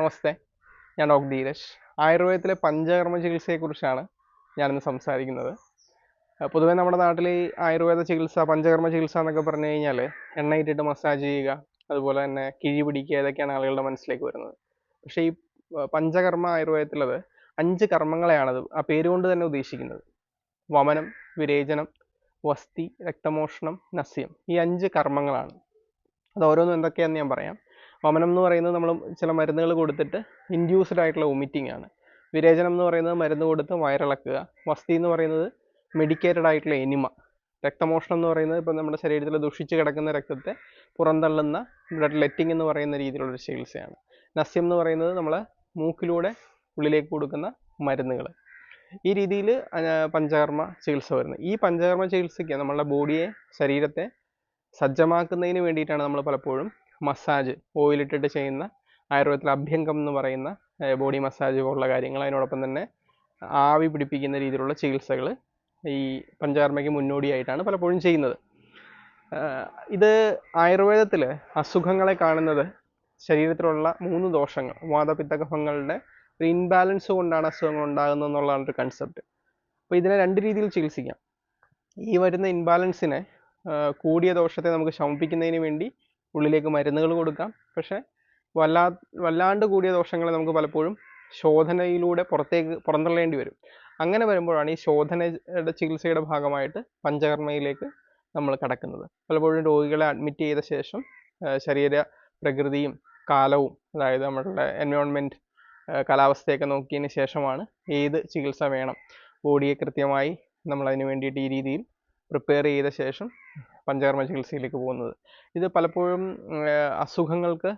നമസ്തേ. ഞാൻ ഡോക്ടർ ധീരജ്. ആയുർവേദത്തിലെ പഞ്ചകർമ്മ ചികിത്സയെക്കുറിച്ചാണ് ഞാനിന്ന് സംസാരിക്കുന്നത്. പൊതുവേ നമ്മുടെ നാട്ടിൽ ഈ ആയുർവേദ ചികിത്സ പഞ്ചകർമ്മ ചികിത്സ എന്നൊക്കെ പറഞ്ഞു കഴിഞ്ഞാൽ എണ്ണ ഇട്ടിട്ട് മസാജ് ചെയ്യുക അതുപോലെ തന്നെ കിഴി പിടിക്കുക ഇതൊക്കെയാണ് ആളുകളുടെ മനസ്സിലേക്ക് വരുന്നത്. പക്ഷേ ഈ പഞ്ചകർമ്മ ആയുർവേദത്തിലത് അഞ്ച് കർമ്മങ്ങളെയാണത് ആ പേരുകൊണ്ട് തന്നെ ഉദ്ദേശിക്കുന്നത്. വമനം വിരേചനം വസ്തി രക്തമോഷണം നസ്യം ഈ അഞ്ച് കർമ്മങ്ങളാണ്. അത് ഓരോന്നും എന്തൊക്കെയാണെന്ന് ഞാൻ പറയാം. വമനം എന്ന് പറയുന്നത് നമ്മൾ ചില മരുന്നുകൾ കൊടുത്തിട്ട് ഇൻഡ്യൂസ്ഡ് ആയിട്ടുള്ള വൊമിറ്റിംഗ് ആണ്. വിരേചനം എന്ന് പറയുന്നത് മരുന്ന് കൊടുത്ത് വയറിളക്കുക. വസ്തി എന്ന് പറയുന്നത് മെഡിക്കേറ്റഡ് ആയിട്ടുള്ള എനിമ. രക്തമോഷണം എന്ന് പറയുന്നത് ഇപ്പം നമ്മുടെ ശരീരത്തിൽ ദുഷിച്ച് കിടക്കുന്ന രക്തത്തെ പുറന്തള്ളുന്ന ബ്ലഡ് ലെറ്റിംഗ് എന്ന് പറയുന്ന രീതിയിലുള്ളൊരു ചികിത്സയാണ്. നസ്യം എന്ന് പറയുന്നത് നമ്മൾ മൂക്കിലൂടെ ഉള്ളിലേക്ക് കൊടുക്കുന്ന മരുന്നുകൾ. ഈ രീതിയിൽ പഞ്ചകർമ്മ ചികിത്സ വരുന്നത് ഈ പഞ്ചകർമ്മ ചികിത്സയ്ക്ക് നമ്മളുടെ ബോഡിയെ ശരീരത്തെ സജ്ജമാക്കുന്നതിന് വേണ്ടിയിട്ടാണ് നമ്മൾ പലപ്പോഴും മസാജ് ഓയിലിട്ടിട്ട് ചെയ്യുന്ന ആയുർവേദത്തിൽ അഭ്യംഗം എന്ന് പറയുന്ന ബോഡി മസാജ് പോലുള്ള കാര്യങ്ങൾ അതിനോടൊപ്പം തന്നെ ആവി പിടിപ്പിക്കുന്ന രീതിയിലുള്ള ചികിത്സകൾ ഈ പഞ്ചകർമ്മയ്ക്ക് മുന്നോടിയായിട്ടാണ് പലപ്പോഴും ചെയ്യുന്നത്. ഇത് ആയുർവേദത്തിൽ അസുഖങ്ങളെ കാണുന്നത് ശരീരത്തിലുള്ള മൂന്ന് ദോഷങ്ങൾ വാദപിത്തകഫങ്ങളുടെ ഒരു ഇൻബാലൻസ് കൊണ്ടാണ് അസുഖങ്ങൾ ഉണ്ടാകുന്നത് എന്നുള്ളതാണ് ഒരു കൺസെപ്റ്റ് അപ്പോൾ ഇതിനെ രണ്ട് രീതിയിൽ ചികിത്സിക്കാം. ഈ വരുന്ന ഇൻബാലൻസിനെ കൂടിയ ദോഷത്തെ നമുക്ക് ശമിപ്പിക്കുന്നതിന് വേണ്ടി ഉള്ളിലേക്ക് മരുന്നുകൾ കൊടുക്കാം. പക്ഷേ വല്ലാ വല്ലാണ്ട് കൂടിയ ദോഷങ്ങളെ നമുക്ക് പലപ്പോഴും ശോധനയിലൂടെ പുറത്തേക്ക് പുറന്തള്ളേണ്ടി വരും. അങ്ങനെ വരുമ്പോഴാണ് ഈ ശോധനയുടെ ചികിത്സയുടെ ഭാഗമായിട്ട് പഞ്ചകർമ്മയിലേക്ക് നമ്മൾ കടക്കുന്നത്. പലപ്പോഴും രോഗികളെ അഡ്മിറ്റ് ചെയ്ത ശേഷം ശരീര പ്രകൃതിയും കാലവും അതായത് നമ്മളുടെ എൻവയോൺമെന്റ് കാലാവസ്ഥയൊക്കെ നോക്കിയതിന് ശേഷമാണ് ഏത് ചികിത്സ വേണം. ബോഡിയെ കൃത്യമായി നമ്മൾ അതിന് വേണ്ടിയിട്ട് ഈ രീതിയിൽ പ്രിപ്പയർ ചെയ്ത ശേഷം പഞ്ചകർമ്മ ചികിത്സയിലേക്ക് പോകുന്നത്. ഇത് പലപ്പോഴും അസുഖങ്ങൾക്ക്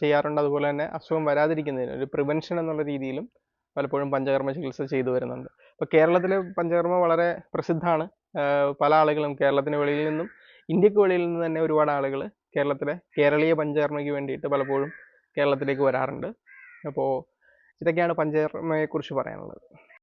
ചെയ്യാറുണ്ട്. അതുപോലെ തന്നെ അസുഖം വരാതിരിക്കുന്നതിന് ഒരു പ്രിവെൻഷൻ എന്നുള്ള രീതിയിലും പലപ്പോഴും പഞ്ചകർമ്മ ചികിത്സ ചെയ്തു വരുന്നുണ്ട്. ഇപ്പോൾ കേരളത്തിൽ പഞ്ചകർമ്മ വളരെ പ്രസിദ്ധമാണ്. പല ആളുകളും കേരളത്തിന് വെളിയിൽ നിന്നും ഇന്ത്യയ്ക്ക് വെളിയിൽ നിന്ന് തന്നെ ഒരുപാട് ആളുകൾ കേരളത്തിലെ കേരളീയ പഞ്ചകർമ്മയ്ക്ക് വേണ്ടിയിട്ട് പലപ്പോഴും കേരളത്തിലേക്ക് വരാറുണ്ട്. അപ്പോൾ ഇതൊക്കെയാണ് പഞ്ചകർമ്മയെക്കുറിച്ച് പറയാനുള്ളത്.